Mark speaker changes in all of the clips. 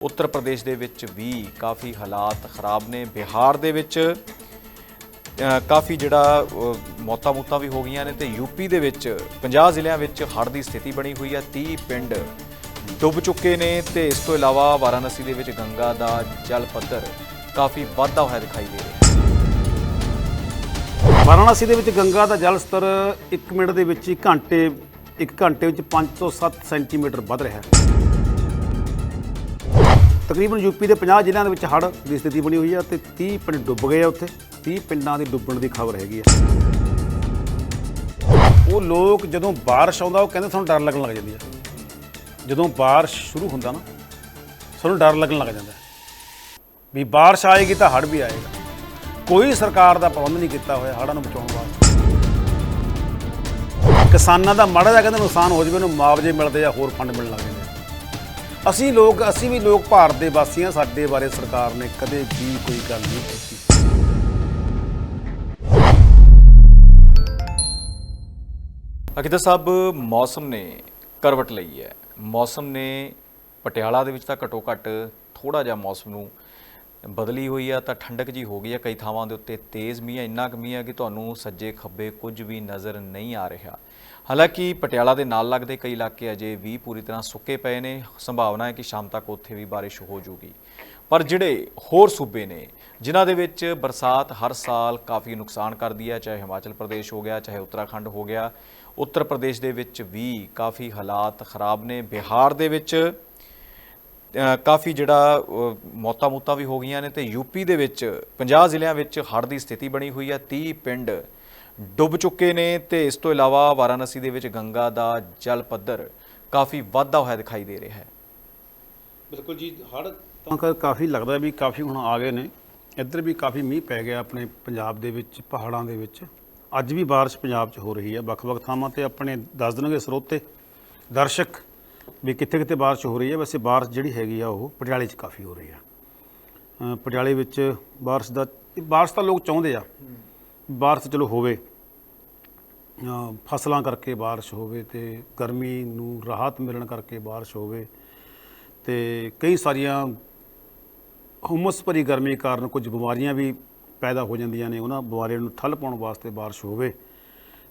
Speaker 1: ਉੱਤਰ ਪ੍ਰਦੇਸ਼ ਦੇ ਵਿੱਚ ਵੀ ਕਾਫੀ ਹਾਲਾਤ ਖਰਾਬ ਨੇ। ਬਿਹਾਰ ਦੇ ਵਿੱਚ ਕਾਫੀ ਜਿਹੜਾ ਅ, ਮੌਤਾਂ ਮੂਤਾਂ ਵੀ ਹੋ ਗਈਆਂ ਨੇ ਤੇ ਯੂਪੀ ਦੇ ਵਿੱਚ 50 ਜ਼ਿਲ੍ਹਿਆਂ ਵਿੱਚ ਹੜ੍ਹ ਦੀ ਸਥਿਤੀ ਬਣੀ ਹੋਈ ਹੈ। 30 ਪਿੰਡ ਡੁੱਬ ਚੁੱਕੇ ਨੇ ਤੇ ਇਸ ਤੋਂ ਇਲਾਵਾ ਵਾਰਾਣਸੀ ਦੇ ਵਿੱਚ ਗੰਗਾ ਦਾ ਜਲ ਪੱਧਰ ਕਾਫੀ ਵਾਧਾ ਹੋਇਆ ਦਿਖਾਈ ਦੇ ਰਿਹਾ
Speaker 2: ਵਾਰਾਣਸੀ ਦੇ ਵਿੱਚ ਗੰਗਾ ਦਾ ਜਲ ਸਤਰ 1 ਮਿੰਟ ਦੇ ਵਿੱਚ ਹੀ ਘੰਟੇ 1 ਘੰਟੇ ਵਿੱਚ 5 ਤੋਂ 7 ਸੈਂਟੀਮੀਟਰ ਵੱਧ ਰਿਹਾ ਹੈ। ਤਕਰੀਬਨ ਯੂਪੀ ਦੇ 50 ਜ਼ਿਲ੍ਹਿਆਂ ਦੇ ਵਿੱਚ ਹੜ੍ਹ ਦੀ ਸਥਿਤੀ ਬਣੀ ਹੋਈ ਹੈ ਤੇ 30 ਪਿੰਡ ਡੁੱਬ ਗਏ ਆ ਉੱਥੇ। 30 ਪਿੰਡਾਂ ਦੇ ਡੁੱਬਣ ਦੀ ਖਬਰ ਹੈਗੀ ਆ। ਉਹ ਲੋਕ ਜਦੋਂ ਬਾਰਿਸ਼ ਆਉਂਦਾ, ਉਹ ਕਹਿੰਦੇ ਸਾਨੂੰ ਡਰ ਲੱਗਣ ਲੱਗ ਜਾਂਦੀ ਹੈ ਜਦੋਂ ਬਾਰਿਸ਼ ਸ਼ੁਰੂ ਹੁੰਦਾ ਨਾ, ਸਾਨੂੰ ਡਰ ਲੱਗਣ ਲੱਗ ਜਾਂਦਾ। ਵੀ ਬਾਰਿਸ਼ ਆਏਗੀ ਤਾਂ ਹੜ੍ਹ ਵੀ ਆਏਗਾ। ਕੋਈ ਸਰਕਾਰ ਦਾ ਪ੍ਰਬੰਧ ਨਹੀਂ ਕੀਤਾ ਹੋਇਆ ਹੜ੍ਹਾਂ ਨੂੰ ਬਚਾਉਣ ਵਾਸਤੇ। ਕਿਸਾਨਾਂ ਦਾ ਮਾੜਾ ਜਿਹਾ ਕਹਿੰਦੇ ਨੁਕਸਾਨ ਹੋ ਜਾਵੇ, ਉਹਨੂੰ ਮੁਆਵਜ਼ੇ ਮਿਲਦੇ ਆ ਹੋਰ ਫੰਡ ਮਿਲਣ ਲੱਗ ਜਾਂਦੇ। ਅਸੀਂ ਲੋਕ, ਅਸੀਂ ਵੀ ਲੋਕ ਭਾਰਤ ਦੇ ਵਾਸੀ ਹਾਂ, ਸਾਡੇ ਬਾਰੇ ਸਰਕਾਰ ਨੇ ਕਦੇ ਵੀ ਕੋਈ ਗੱਲ ਨਹੀਂ ਕੀਤੀ।
Speaker 1: ਅਕਿਦਰ ਸਾਹਿਬ ਮੌਸਮ ਨੇ ਕਰਵਟ ਲਈ ਹੈ। ਮੌਸਮ ਨੇ ਪਟਿਆਲਾ ਦੇ ਵਿੱਚ ਤਾਂ ਘਟੋ ਘੱਟ ਥੋੜਾ ਜਿਹਾ ਮੌਸਮ ਨੂੰ ਬਦਲੀ ਹੋਈ ਆ ਤਾਂ ਠੰਡਕ ਜੀ ਹੋ ਗਈ ਆ। ਕਈ ਥਾਵਾਂ ਦੇ ਉੱਤੇ ਤੇਜ਼ ਮੀਂਹ ਆ। ਇੰਨਾ ਕੁ ਮੀਂਹ ਆ ਕਿ ਤੁਹਾਨੂੰ ਸੱਜੇ ਖੱਬੇ ਕੁਝ ਵੀ ਨਜ਼ਰ ਨਹੀਂ ਆ ਰਿਹਾ। ਹਾਲਾਂਕਿ ਪਟਿਆਲਾ ਦੇ ਨਾਲ ਲੱਗਦੇ ਕਈ ਇਲਾਕੇ ਅਜੇ ਵੀ ਪੂਰੀ ਤਰ੍ਹਾਂ ਸੁੱਕੇ ਪਏ ਨੇ। ਸੰਭਾਵਨਾ ਹੈ ਕਿ ਸ਼ਾਮ ਤੱਕ ਉੱਥੇ ਵੀ ਬਾਰਿਸ਼ ਹੋ ਜੂਗੀ। ਪਰ ਜਿਹੜੇ ਹੋਰ ਸੂਬੇ ਨੇ, ਜਿਨ੍ਹਾਂ ਦੇ ਵਿੱਚ ਬਰਸਾਤ ਹਰ ਸਾਲ ਕਾਫੀ ਨੁਕਸਾਨ ਕਰਦੀ ਹੈ ਚਾਹੇ ਹਿਮਾਚਲ ਪ੍ਰਦੇਸ਼ ਹੋ ਗਿਆ, ਚਾਹੇ ਉੱਤਰਾਖੰਡ ਹੋ ਗਿਆ, ਉੱਤਰ ਪ੍ਰਦੇਸ਼ ਦੇ ਵਿੱਚ ਵੀ ਕਾਫੀ ਹਾਲਾਤ ਖਰਾਬ ਨੇ। ਬਿਹਾਰ ਦੇ ਵਿੱਚ ਕਾਫੀ ਜਿਹੜਾ ਮੌਤਾਂ ਮੂਤਾਂ ਵੀ ਹੋ ਗਈਆਂ ਨੇ ਤੇ ਯੂਪੀ ਦੇ ਵਿੱਚ 50 ਜ਼ਿਲ੍ਹਿਆਂ ਵਿੱਚ ਹੜ੍ਹ ਦੀ ਸਥਿਤੀ ਬਣੀ ਹੋਈ ਹੈ 30 ਪਿੰਡ ਡੁੱਬ ਚੁੱਕੇ ਨੇ ਤੇ ਇਸ ਤੋਂ ਇਲਾਵਾ ਵਾਰਾਣਸੀ ਦੇ ਵਿੱਚ ਗੰਗਾ ਦਾ ਜਲ ਪੱਧਰ ਕਾਫੀ ਵਾਧਾ ਹੋਇਆ ਦਿਖਾਈ ਦੇ ਰਿਹਾ ਹੈ।
Speaker 2: ਬਿਲਕੁਲ ਜੀ ਹੜ ਤਾਂ ਕਾਫੀ ਲੱਗਦਾ ਵੀ ਕਾਫੀ ਹੁਣ ਆ ਗਏ ਨੇ। ਇੱਧਰ ਵੀ ਕਾਫੀ ਮੀਂਹ ਪੈ ਗਿਆ ਆਪਣੇ ਪੰਜਾਬ ਦੇ ਵਿੱਚ ਪਹਾੜਾਂ ਦੇ ਵਿੱਚ। ਅੱਜ ਵੀ ਬਾਰਿਸ਼ ਪੰਜਾਬ 'ਚ ਹੋ ਰਹੀ ਹੈ ਵੱਖ-ਵੱਖ ਥਾਵਾਂ ਤੇ ਆਪਣੇ ਦੱਸ ਦੇਣਗੇ ਸਰੋਤੇ। ਦਰਸ਼ਕ ਵੀ ਕਿੱਥੇ-ਕਿੱਥੇ ਬਾਰਿਸ਼ ਹੋ ਰਹੀ ਹੈ, ਵੈਸੇ ਬਾਰਿਸ਼ ਜਿਹੜੀ ਹੈਗੀ ਆ ਉਹ ਪਟਿਆਲੇ 'ਚ ਕਾਫੀ ਹੋ ਰਹੀ ਆ। ਪਟਿਆਲੇ ਵਿੱਚ ਬਾਰਿਸ਼ ਦਾ, ਬਾਰਿਸ਼ ਤਾਂ ਲੋਕ ਚਾਹੁੰਦੇ ਆ। ਬਾਰਿਸ਼ ਚਲੋ ਹੋਵੇ ਫਸਲਾਂ ਕਰਕੇ ਬਾਰਿਸ਼ ਹੋਵੇ ਤੇ ਗਰਮੀ ਨੂੰ ਰਾਹਤ ਮਿਲਣ ਕਰਕੇ ਬਾਰਿਸ਼ ਹੋਵੇ ਤੇ ਕਈ ਸਾਰੀਆਂ ਹੁਮਸ ਭਰੀ ਗਰਮੀ ਕਾਰਨ ਕੁਝ ਬਿਮਾਰੀਆਂ ਵੀ ਪੈਦਾ ਹੋ ਜਾਂਦੀਆਂ ਨੇ। ਉਹਨਾਂ ਬਿਮਾਰੀਆਂ ਨੂੰ ਠੱਲ ਪਾਉਣ ਵਾਸਤੇ ਬਾਰਿਸ਼ ਹੋਵੇ।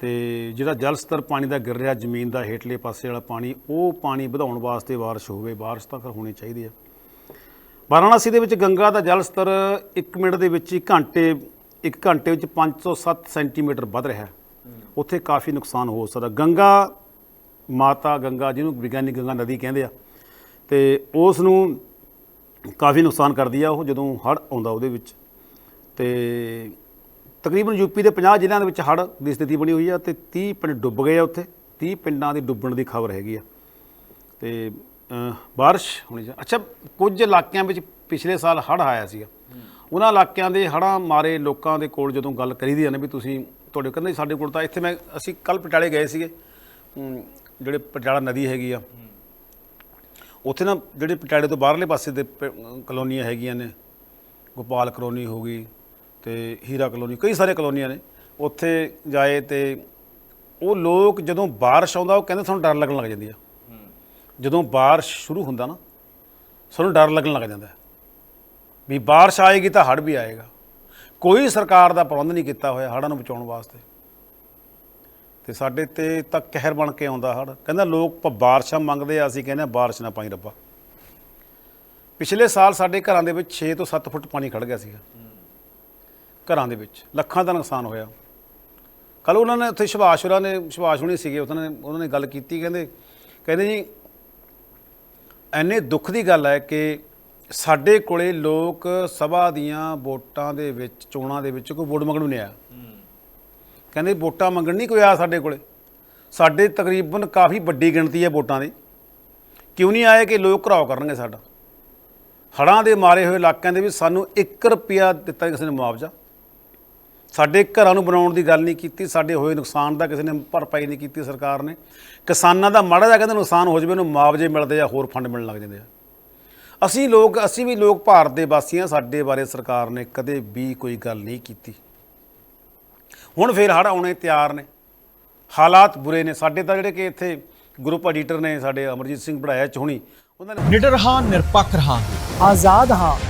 Speaker 2: ਤੇ ਜਿਹੜਾ ਜਲ ਸਤਰ ਪਾਣੀ ਦਾ ਗਿਰ ਰਿਹਾ, ਜ਼ਮੀਨ ਦਾ ਹੇਠਲੇ ਪਾਸੇ ਵਾਲਾ ਪਾਣੀ, ਉਹ ਪਾਣੀ ਵਧਾਉਣ ਵਾਸਤੇ ਬਾਰਿਸ਼ ਹੋਵੇ, ਬਾਰਿਸ਼ ਤਾਂ ਫਿਰ ਹੋਣੀ ਚਾਹੀਦੀ ਹੈ। ਵਾਰਾਣਸੀ ਦੇ ਵਿੱਚ ਗੰਗਾ ਦਾ ਜਲ ਸਤਰ 1 ਮਿੰਟ ਦੇ ਵਿੱਚ ਹੀ ਘੰਟੇ 1 ਘੰਟੇ ਵਿੱਚ 5 ਤੋਂ 7 ਸੈਂਟੀਮੀਟਰ ਵੱਧ ਰਿਹਾ ਹੈ। ਉੱਥੇ ਕਾਫੀ ਨੁਕਸਾਨ ਹੋ ਸਕਦਾ। ਗੰਗਾ ਮਾਤਾ ਗੰਗਾ, ਜਿਹਨੂੰ ਵਿਗਿਆਨੀ ਗੰਗਾ ਨਦੀ ਕਹਿੰਦੇ ਆ, ਤੇ ਉਸ ਨੂੰ ਕਾਫੀ ਨੁਕਸਾਨ ਕਰਦੀ ਆ ਉਹ ਜਦੋਂ ਹੜ੍ਹ ਆਉਂਦਾ ਉਹਦੇ ਵਿੱਚ। ਤੇ ਤਕਰੀਬਨ ਯੂਪੀ ਦੇ 50 ਜ਼ਿਲ੍ਹਿਆਂ ਦੇ ਵਿੱਚ ਹੜ੍ਹ ਦੀ ਸਥਿਤੀ ਬਣੀ ਹੋਈ ਆ ਤੇ 30 ਪਿੰਡ ਡੁੱਬ ਗਏ ਆ ਉੱਥੇ। 30 ਪਿੰਡਾਂ ਦੀ ਡੁੱਬਣ ਦੀ ਖਬਰ ਹੈਗੀ ਆ। ਤੇ ਅਹ, ਬਾਰਿਸ਼ ਹੋਣੀ ਚਾਹੀਦੀ। ਅੱਛਾ ਕੁਝ ਇਲਾਕਿਆਂ ਵਿੱਚ ਪਿਛਲੇ ਸਾਲ ਹੜ੍ਹ ਆਇਆ ਸੀਗਾ। ਉਹਨਾਂ ਇਲਾਕਿਆਂ ਦੇ ਹੜ੍ਹਾਂ ਮਾਰੇ ਲੋਕਾਂ ਦੇ ਕੋਲ ਜਦੋਂ ਗੱਲ ਕਰੀਦੀ ਆ ਨੇ ਵੀ ਤੁਸੀਂ ਤੁਹਾਡੇ ਕਹਿੰਦੇ ਸਾਡੇ ਕੋਲ ਤਾਂ ਇੱਥੇ ਮੈਂ ਅਸੀਂ ਕੱਲ ਪਟਿਆਲੇ ਗਏ ਸੀਗੇ। ਜਿਹੜੇ ਪਟਿਆਲਾ ਨਦੀ ਹੈਗੀ ਆ। ਉੱਥੇ ਨਾ ਜਿਹੜੇ ਪਟਿਆਲੇ ਤੋਂ ਬਾਹਰਲੇ ਪਾਸੇ ਦੇ ਪ- ਕਲੋਨੀਆਂ ਹੈਗੀਆਂ ਨੇ। ਗੋਪਾਲ ਕਲੋਨੀ ਹੋ ਗਈ ਤੇ ਹੀਰਾ ਕਲੋਨੀ, ਕਈ ਸਾਰੇ ਕਲੋਨੀਆਂ ਨੇ। ਉੱਥੇ ਜਾਏ ਤੇ ਉਹ ਲੋਕ ਜਦੋਂ ਬਾਰਿਸ਼ ਆਉਂਦਾ, ਉਹ ਕਹਿੰਦੇ ਸਾਨੂੰ ਡਰ ਲੱਗਣ ਲੱਗ ਜਾਂਦੀ ਆ। ਜਦੋਂ ਬਾਰਿਸ਼ ਸ਼ੁਰੂ ਹੁੰਦਾ ਨਾ, ਸਾਨੂੰ ਡਰ ਲੱਗਣ ਲੱਗ ਜਾਂਦਾ। ਵੀ ਬਾਰਿਸ਼ ਆਏਗੀ ਤਾਂ ਹੜ੍ਹ ਵੀ ਆਏਗਾ। ਕੋਈ ਸਰਕਾਰ ਦਾ ਪ੍ਰਬੰਧ ਨਹੀਂ ਕੀਤਾ ਹੋਇਆ ਹੜ੍ਹਾਂ ਨੂੰ ਬਚਾਉਣ ਵਾਸਤੇ। ਤੇ ਸਾਡੇ ਤੇ ਤਾਂ ਕਹਿਰ ਬਣ ਕੇ ਆਉਂਦਾ ਹੜ੍ਹ। ਕਹਿੰਦਾ ਲੋਕ ਬਾਰਿਸ਼ਾਂ ਮੰਗਦੇ ਆ, ਅਸੀਂ ਕਹਿੰਦੇ ਆ, ਬਾਰਿਸ਼ ਨਾ ਪਾਈ ਰੱਬਾ। ਪਿਛਲੇ ਸਾਲ ਸਾਡੇ ਘਰਾਂ ਦੇ ਵਿੱਚ 6 ਤੋਂ 7 ਫੁੱਟ ਪਾਣੀ ਖੜ ਗਿਆ ਸੀਗਾ। ਘਰਾਂ ਦੇ ਵਿੱਚ, ਲੱਖਾਂ ਦਾ ਨੁਕਸਾਨ ਹੋਇਆ। ਕੱਲ ਉਹਨਾਂ ਨੇ ਉੱਥੇ ਸੁਭਾਸ਼ ਹੋਰਾਂ ਨੇ, ਸੁਭਾਸ਼ ਹੋਣੀ ਸੀਗੇ, ਉਹਨਾਂ ਨੇ ਉਹਨਾਂ ਨੇ ਗੱਲ ਕੀਤੀ, ਕਹਿੰਦੇ ਕਹਿੰਦੇ ਜੀ ਐਨੇ ਦੁੱਖ ਦੀ ਗੱਲ ਹੈ ਕਿ ਸਾਡੇ ਕੋਲੇ ਲੋਕ ਸਭਾ ਦੀਆਂ ਵੋਟਾਂ ਦੇ ਵਿੱਚ, ਚੋਣਾਂ ਦੇ ਵਿੱਚ ਕੋਈ ਵੋਟ ਮੰਗਣ ਵੀ ਨਹੀਂ ਆਇਆ। ਕਹਿੰਦੇ ਵੋਟਾਂ ਮੰਗਣ ਨਹੀਂ ਕੋਈ ਆਇਆ ਸਾਡੇ ਕੋਲੇ। ਸਾਡੇ ਤਕਰੀਬਨ ਕਾਫੀ ਵੱਡੀ ਗਿਣਤੀ ਹੈ ਵੋਟਾਂ ਦੀ। ਕਿਉਂ ਨਹੀਂ ਆਏ ਕਿ ਲੋਕ ਘਰਾਓ ਕਰਨਗੇ ਸਾਡਾ? ਹੜ੍ਹਾਂ ਦੇ ਮਾਰੇ ਹੋਏ ਇਲਾਕਿਆਂ ਦੇ ਵਿੱਚ ਸਾਨੂੰ 1 ਰੁਪਿਆ ਦਿੱਤਾ ਕਿਸੇ ਨੇ ਮੁਆਵਜ਼ਾ। ਸਾਡੇ ਘਰਾਂ ਨੂੰ ਬਣਾਉਣ ਦੀ ਗੱਲ ਨਹੀਂ ਕੀਤੀ, ਸਾਡੇ ਹੋਏ ਨੁਕਸਾਨ ਦਾ ਕਿਸੇ ਨੇ ਭਰਪਾਈ ਨਹੀਂ ਕੀਤੀ ਸਰਕਾਰ ਨੇ। ਕਿਸਾਨਾਂ ਦਾ ਮਾੜਾ ਜਿਹਾ ਕਹਿੰਦੇ ਨੁਕਸਾਨ ਹੋ ਜਾਵੇ, ਉਹਨੂੰ ਮੁਆਵਜ਼ੇ ਮਿਲਦੇ ਆ ਹੋਰ ਫੰਡ ਮਿਲਣ ਲੱਗ ਜਾਂਦੇ ਆ। ਅਸੀਂ ਲੋਕ, ਅਸੀਂ ਵੀ ਲੋਕ ਭਾਰਤ ਦੇ ਵਾਸੀ ਹਾਂ, ਸਾਡੇ ਬਾਰੇ ਸਰਕਾਰ ਨੇ ਕਦੇ ਵੀ ਕੋਈ ਗੱਲ ਨਹੀਂ ਕੀਤੀ। ਹੁਣ ਫੇਰ ਹੜ੍ਹ ਆਉਣੇ ਤਿਆਰ ਨੇ। ਹਾਲਾਤ ਬੁਰੇ ਨੇ। ਸਾਡੇ ਤਾਂ ਜਿਹੜੇ ਕਿ ਇੱਥੇ ਗਰੁੱਪ ਐਡੀਟਰ ਨੇ, ਸਾਡੇ ਅਮਰਜੀਤ ਸਿੰਘ ਪੜਾਇਆ ਚੋਣੀ ਉਹਨਾਂ ਨੇ
Speaker 3: ਨਿਡਰ ਹਾਂ, ਨਿਰਪੱਖ ਹਾਂ
Speaker 4: ਆਜ਼ਾਦ ਹਾਂ।